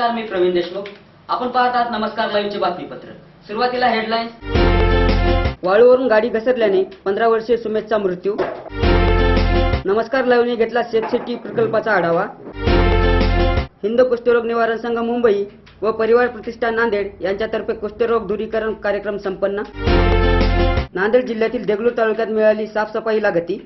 नमस्कार मी प्रवीण देशमुख. आपण पाहत आहात नमस्कार लाईव्हचे बातमीपत्र. सुरुवातीला हेडलाईन्स वाळूवरून गाडी घसरल्याने पंधरा वर्षीय सुमेशचा मृत्यू. नमस्कार लाईव्हने घेतला सेफ सिटी प्रकल्पाचा आढावा. हिंद कुष्ठरोग निवारण संघ मुंबई व परिवार प्रतिष्ठान नांदेड यांच्यातर्फे कुष्ठरोग दूरीकरण कार्यक्रम संपन्न. नांदेड जिल्ह्यातील देगलूर तालुक्यात मिळाली साफसफाईला गती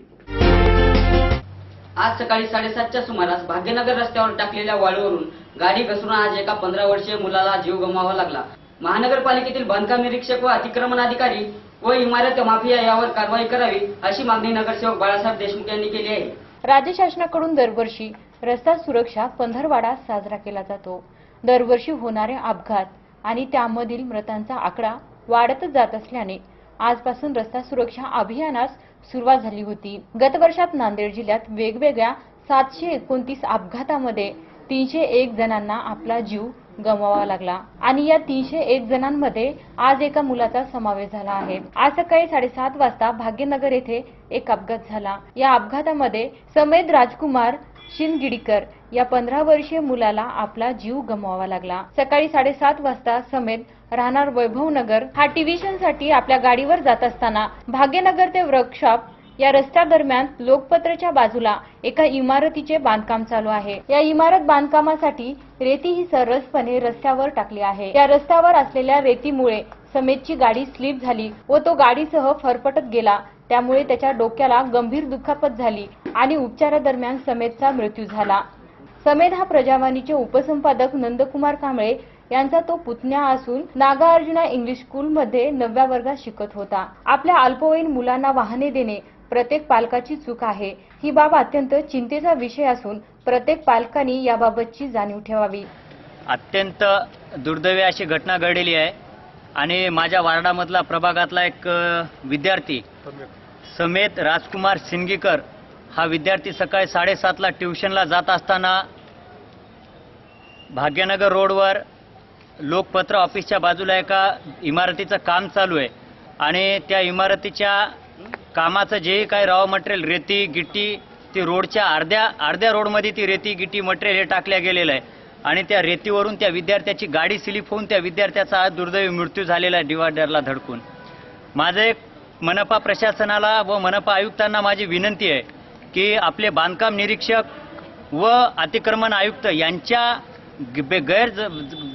आज सकाळी साडेसातच्या सुमारास भाग्यनगर रस्त्यावर टाकलेल्या वाळूवरून गाडी घसरून आज एका पंधरा वर्षीय मुलाला जीव गमावा लागला. महानगरपालिकेतील बांधकाम निरीक्षक व अतिक्रमण अधिकारी व इमारत माफिया यावर कारवाई करावी अशी मागणी नगरसेवक बाळासाहेब देशमुख यांनी केली आहे. राज्य शासनाकडून दरवर्षी रस्ता सुरक्षा पंधरवाडा साजरा केला जातो. दरवर्षी होणारे अपघात आणि त्यामधील मृतांचा आकडा वाढतच जात असल्याने आजपासून रस्ता सुरक्षा अभियानास सुरुवात झाली होती. गत वर्षात नांदेड जिल्ह्यात वेगवेगळ्या सातशे एकोणतीस अपघातामध्ये तीनशे एक जणांना आपला जीव गमवावा लागला. आणि या तीनशे एक जणांमध्ये आज एका मुलाचा समावेश झाला आहे. आज सकाळी साडेसात वाजता भाग्यनगर येथे एक अपघात झाला. या अपघातामध्ये समेद राजकुमार शिनगिडीकर या पंधरा वर्षीय मुलाला आपला जीव गमवावा लागला. सकाळी साडेसात वाजता समेत राहणार वैभवनगर हा टीव्ही साठी आपल्या गाडीवर जात असताना भाग्यनगर ते वर्कशॉप या रस्त्यादरम्यान लोकपत्रच्या बाजूला एका इमारतीचे बांधकाम चालू आहे. या इमारत बांधकामासाठी रेती ही सरसपणे रस्त्यावर टाकली आहे. या रस्त्यावर असलेल्या रेतीमुळे समेतची गाडी स्लिप झाली व तो गाडीसह फरफटत गेला. त्यामुळे त्याच्या डोक्याला गंभीर दुखापत झाली आणि उपचारादरम्यान समेतचा मृत्यू झाला. समेत हा प्रजावाणीचे उपसंपादक नंदकुमार कांबळे यांचा तो पुतण्या असून नागार्जुना इंग्लिश स्कूलमध्ये नवव्या वर्गात शिकत होता. आपल्या अल्पवयीन मुलांना वाहने देणे प्रत्येक पालकाची चूक आहे. ही बाब अत्यंत चिंतेचा विषय असून प्रत्येक पालकांनी याबाबतची जाणीव ठेवावी. अत्यंत दुर्दैवी अशी घटना घडलेली आहे. आणि माझ्या वार्डामधला प्रभागातला एक विद्यार्थी समेत राजकुमार सिंगीकर हा विद्यार्थी सकाळी साडेसातला ट्युशनला जात असताना भाग्यनगर रोडवर लोकपत्र ऑफिसच्या बाजूला एका इमारतीचं काम चालू आहे. आणि त्या इमारतीच्या कामाचं जे काही रॉ मटेरियल रेती गिट्टी ती रोडच्या अर्ध्या अर्ध्या रोडमध्ये ती रेती गिट्टी मटेरियल हे टाकल्या गेलेलं आहे. आणि त्या रेतीवरून त्या विद्यार्थ्याची गाडी स्लिप होऊन त्या विद्यार्थ्याचा आज दुर्दैवी मृत्यू झालेला आहे डिवायडरला धडकून. माझं एक मनपा प्रशासनाला व मनपा आयुक्तांना माझी विनंती आहे की आपले बांधकाम निरीक्षक व अतिक्रमण आयुक्त यांच्या गैर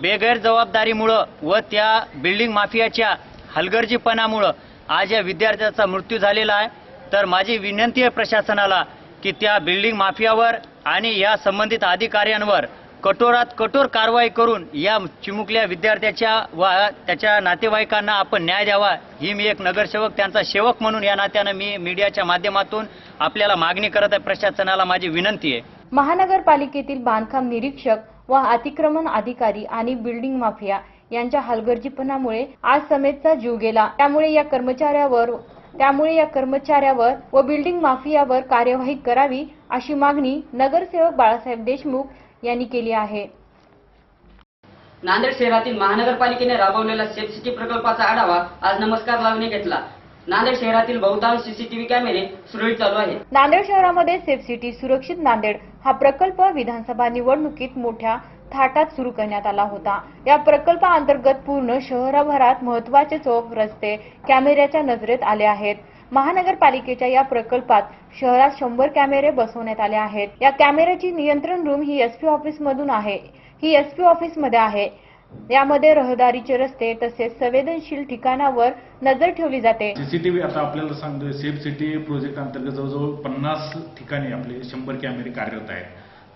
बेगैर जबाबदारीमुळं व त्या बिल्डिंग माफियाच्या हलगर्जीपणामुळं आज या विद्यार्थ्याचा मृत्यू झालेला आहे. तर माझी विनंती आहे प्रशासनाला की त्या बिल्डिंग माफियावर आणि या संबंधित अधिकाऱ्यांवर कठोरात कठोर कारवाई करून या चिमुकल्या विद्यार्थ्याच्या व त्याच्या नातेवाईकांना आपण न्याय द्यावा. ही मी एक नगरसेवक त्यांचा सेवक म्हणून या नात्यानं मी मीडियाच्या माध्यमातून आपल्याला मागणी करत आहे. प्रशासनाला माझी विनंती आहे. महानगरपालिकेतील बांधकाम निरीक्षक व अतिक्रमण अधिकारी आणि बिल्डिंग माफिया यांच्या हलगर्जीपणामुळे आज समेतचा जीव गेला. त्यामुळे या कर्मचाऱ्यावर त्यामुळे या कर्मचाऱ्यावर व बिल्डिंग माफियावर कार्यवाही करावी अशी मागणी नगरसेवक बाळासाहेब देशमुख यांनी केली आहे. नांदेड शहरातील महानगरपालिकेने राबवलेला सेफ सिटी प्रकल्पाचा आढावा आज नमस्कार लावणे घेतला. नांदेड शहरातील बहुतांश सीसीटीव्ही कॅमेरे सुरळीत चालू आहेत. नांदेड शहरामध्ये सेफ सिटी सुरक्षित नांदेड. हा प्रकल्प विधानसभा निवडणुकीत मोठ्या थाटात सुरू करण्यात आला होता. या प्रकल्पाअंतर्गत पूर्ण शहराभरात महत्त्वाचे चौक रस्ते कॅमेऱ्याच्या नजरेत आले आहेत. महानगरपालिकेच्या या प्रकल्पात शहरात शंभर कॅमेरे बसवण्यात आले आहेत. या कॅमेऱ्याची नियंत्रण रूम ही एसपी ऑफिस मधून आहे. ही एसपी ऑफिसमध्ये आहे. यामध्ये रहदारीचे रस्ते तसेच संवेदनशील ठिकाणावर नजर ठेवली जाते. सीसीटीव्ही आता आपल्याला सांगतोय सेफ सिटी प्रोजेक्ट अंतर्गत जवळजवळ पन्नास ठिकाणी आपले शंभर कॅमेरे कार्यरत आहेत.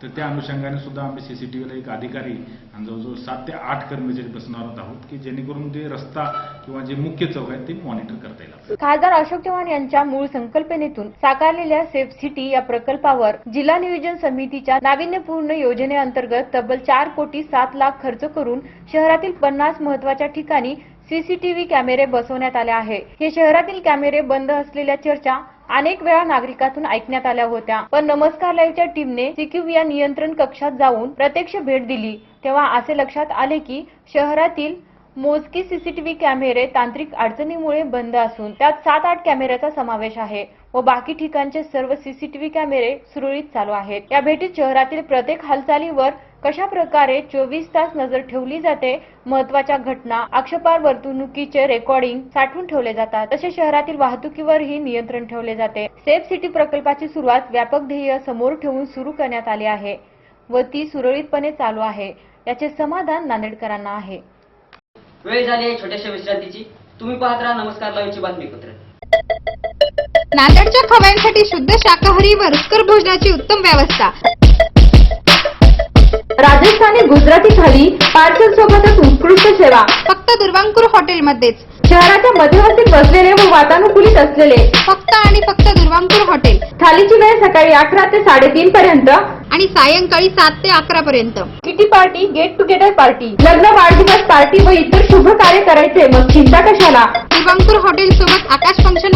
तर त्या अनुषंगाने सुद्धा आम्ही सीसीटीव्हीला एक अधिकारी आणि जवळजवळ सात ते आठ कर्मचारी बसणार आहोत की जेणेकरून ते रस्ता किंवा जे मुख्य चौक आहे ते मॉनिटर करता येईल खासदार अशोक चव्हाण यांच्या मूळ संकल्पनेतून साकारलेल्या सेफ सिटी या प्रकल्पावर जिल्हा नियोजन समितीच्या नाविन्यपूर्ण योजनेअंतर्गत तब्बल चार कोटी सात लाख खर्च करून शहरातील पन्नास महत्त्वाच्या ठिकाणी सीसीटीव्ही कॅमेरे बसवण्यात आले आहे. हे शहरातील कॅमेरे बंद असलेल्या चर्चा अनेक वेळा नागरिकातून ऐकण्यात आल्या होत्या. पण नमस्कार लाईव्हच्या टीमने सिक्यू या नियंत्रण कक्षात जाऊन प्रत्यक्ष भेट दिली. तेव्हा असे लक्षात आले की शहरातील मोजकी सीसीटीव्ही कॅमेरे तांत्रिक अडचणीमुळे बंद असून त्यात सात आठ कॅमेऱ्याचा समावेश आहे व बाकी ठिकाणचे सर्व सीसीटीव्ही कॅमेरे सुरळीत चालू आहेत. या भेटीत शहरातील प्रत्येक हालचालीवर कशा प्रकारे चोवीस तास नजर ठेवली जाते महत्त्वाच्या घटना आक्षेपार वर्तणुकीचे रेकॉर्डिंग साठवून ठेवले जातात. तसेच शहरातील वाहतुकीवरही नियंत्रण ठेवले जाते. सेफ सिटी प्रकल्पाची सुरुवात व्यापक ध्येय समोर ठेवून सुरू करण्यात आली आहे व ती सुरळीतपणे चालू आहे. याचे समाधान नांदेडकरांना आहे. वेळ झाली आहे छोट्याशा विश्रांतीची. तुम्ही पाहत राहा नमस्कार लाईव्हचे बातमीपत्र नांदेडच्या खव्यांसाठी शुद्ध शाकाहारी व रुचकर भोजनाची उत्तम व्यवस्था. राजस्थानी गुजराती थाली पार्सल सोबतच उत्कृष्ट सेवा. फक्त दुर्वांकूर हॉटेलमध्येच. शहराच्या मध्यवर्ती बसलेले व वातानुकूलित असलेले. फक्त आणि फक्त दुर्वांकूर हॉटेल. थालीची वेळ सकाळी अकरा ते साडेतीन पर्यंत. आणि सायंकाळी सात ते अकरा पर्यंत. Kitty party get together party लग्न वाढदिवस पार्टी व इतर शुभ कार्य करायचे मग चिंता कशाला? दुर्वांकूर हॉटेल सोबत आकाश function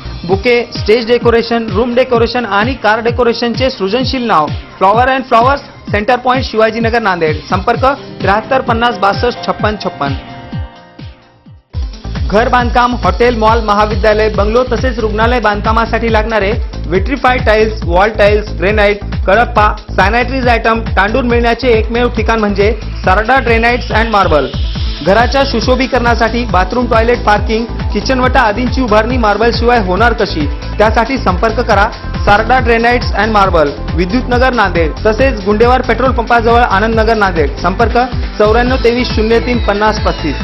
bouquet stage decoration room decoration आणि कार डेकोरेशनचे सृजनशील नाव. Flower and flowers centre point Shivajinagar Nanded. संपर्क त्र्याहत्तर पन्नास बासष्ट छप्पन छप्पन. घर बांधकाम हॉटेल मॉल महाविद्यालय बंगलो तसेच रुग्णालय बांधकामासाठी लागणारे vitrified tiles wall tiles granite Kadappa sanitaries item तांडून मिळण्याचे एकमेव ठिकाण म्हणजे सारडा ड्रेनाइट्स अँड मार्बल. घराच्या सुशोभीकरणासाठी बाथरूम टॉयलेट पार्किंग किचनवटा आदींची उभारणी मार्बल शिवाय होणार कशी? त्यासाठी संपर्क करा. Sarda granites and marble Vidyutnagar Nanded तसेच गुंडेवार पेट्रोल पंपाजवळ आनंदनगर नांदेड. संपर्क चौऱ्याण्णव तेवीस शून्य तीन पन्नास पस्तीस.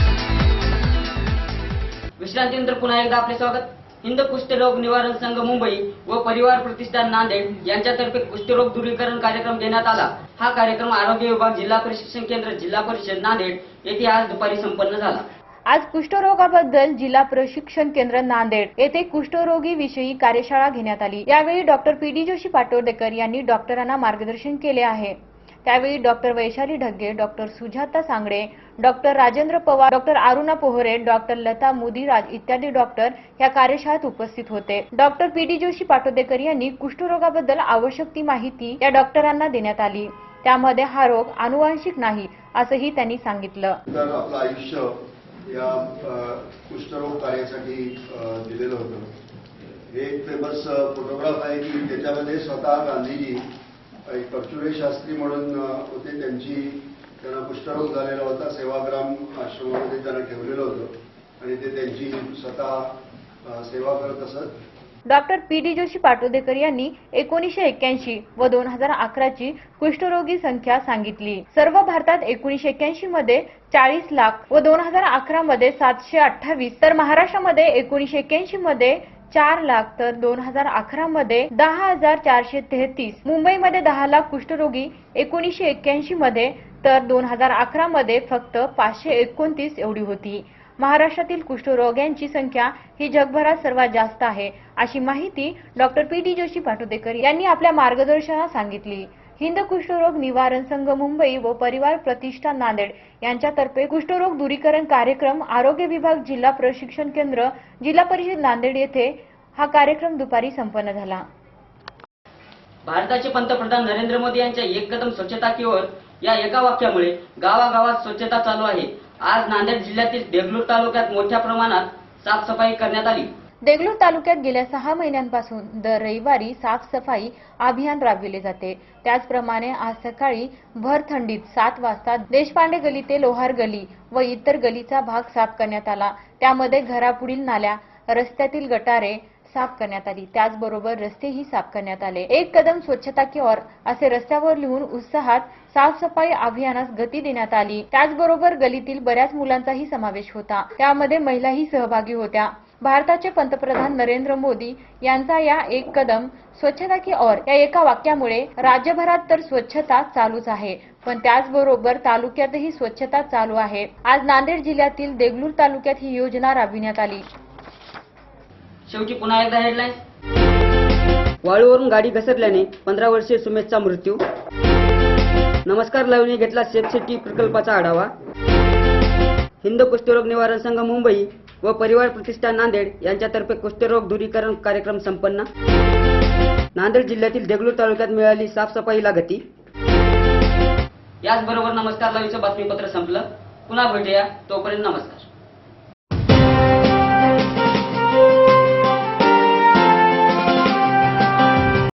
विश्रांतीनंतर पुन्हा एकदा आपले स्वागत. हिंद कुष्ठरोग निवारण संघ मुंबई व परिवार प्रतिष्ठान नांदेड यांच्यातर्फे कुष्ठरोग दूरीकरण कार्यक्रम देण्यात आला. हा कार्यक्रम आरोग्य विभाग जिल्हा प्रशिक्षण केंद्र जिल्हा परिषद नांदेड येथे आज दुपारी संपन्न झाला. आज कुष्ठरोगाबद्दल जिल्हा प्रशिक्षण केंद्र नांदेड येथे कुष्ठरोगी विषयी कार्यशाळा घेण्यात आली. यावेळी doctor P. D. Joshi Patodekar यांनी डॉक्टरांना मार्गदर्शन केले आहे. त्यावेळी doctor Vaishali Dhagge doctor Sujata Sangde doctor Rajendra Pawar doctor Aruna Pohare doctor Lata Mudiraj इत्यादी डॉक्टर या कार्यशाळेत उपस्थित होते. Doctor P. D. Joshi Patodekar यांनी कुष्ठरोगाबद्दल आवश्यक ती माहिती या डॉक्टरांना देण्यात आली. त्यामध्ये हा रोग अनुवांशिक नाही असंही त्यांनी सांगितलं. आपलं आयुष्य या कुष्ठरोग कार्यासाठी दिलेलं होतं. हे एक फेमस फोटोग्राफ आहे की त्याच्यामध्ये स्वतः गांधीजी एक शास्त्री म्हणून होते. त्यांची त्यांना कुष्ठरोग झालेला होता. सेवाग्राम आश्रमामध्ये त्यांना ठेवलेलं होतं. आणि ते त्यांची स्वतः सेवा करत असत. Doctor P D Joshi Patodekar यांनी एकोणीसशे एक्क्याऐंशी व दोन हजार अकराची कुष्ठरोगी संख्या सांगितली. सर्व भारतात एकोणीसशे एक्क्याऐंशी मध्ये चाळीस लाख व दोन हजार अकरा मध्ये सातशे अठ्ठावीस तर महाराष्ट्रामध्ये एकोणीसशे एक्क्याऐंशी मध्ये चार लाख तर दोन हजार अकरा मध्ये दहा हजार चारशे तेहतीस मुंबईमध्ये दहा लाख कुष्ठरोगी एकोणीसशे एक्क्याऐंशी मध्ये तर दोन हजार अकरा मध्ये फक्त पाचशे एकोणतीस एवढी होती. महाराष्ट्रातील कुष्ठरोग्यांची संख्या ही जगभरात सर्वात जास्त आहे. अशी माहिती doctor P. D. Joshi Patodekar यांनी आपल्या मार्गदर्शनात सांगितली. हिंद कुष्ठरोग निवारण संघ मुंबई व परिवार प्रतिष्ठान नांदेड यांच्यातर्फे कुष्ठरोग दूरीकरण कार्यक्रम आरोग्य विभाग जिल्हा प्रशिक्षण केंद्र जिल्हा परिषद नांदेड येथे हा कार्यक्रम दुपारी संपन्न झाला. भारताचे पंतप्रधान नरेंद्र मोदी यांच्या एक कदम स्वच्छता की ओर या एका वाक्यामुळे गावागावात स्वच्छता चालू आहे. आज नांदेड जिल्ह्यातील देगलूर तालुक्यात मोठ्या प्रमाणात साफसफाई करण्यात आली. देगलूर तालुक्यात गेल्या सहा महिन्यांपासून दर रविवारी साफसफाई अभियान राबविले जाते. त्याचप्रमाणे आज सकाळी भर थंडीत सात वाजता देशपांडे गली ते लोहार गली व इतर गलीचा भाग साफ करण्यात आला. त्यामध्ये घरापुढील नाल्या रस्त्यातील गटारे साफ करण्यात आली. त्याचबरोबर रस्तेही साफ करण्यात आले. एक कदम स्वच्छता की ओर असे रस्त्यावर लिहून उत्साहात साफसफाई अभियानास गती देण्यात आली. त्याचबरोबर गलीतील बऱ्याच मुलांचाही समावेश होता. त्यामध्ये महिलाही सहभागी होत्या. भारताचे पंतप्रधान नरेंद्र मोदी यांचा या एक कदम स्वच्छता की ओर या एका वाक्यामुळे राज्यभरात तर स्वच्छता चालूच आहे. पण त्याचबरोबर तालुक्यातही स्वच्छता चालू आहे. आज नांदेड जिल्ह्यातील देगलूर तालुक्यात ही योजना राबविण्यात आली. शेवटी पुन्हा एकदा हेडलाईन्स वाळूवरून गाडी घसरल्याने पंधरा वर्षीय सुमेशचा मृत्यू. नमस्कार लावणी घेतला सेफ सिटी प्रकल्पाचा आढावा. हिंद कुष्ठरोग निवारण संघ मुंबई व परिवार प्रतिष्ठान नांदेड यांच्यातर्फे कुष्ठरोग दूरीकरण कार्यक्रम संपन्न. नांदेड जिल्ह्यातील देगलूर तालुक्यात मिळाली साफसफाईला गती याचबरोबर नमस्कार लावीचं बातमीपत्र संपलं. पुन्हा भेटूया. तोपर्यंत नमस्कार.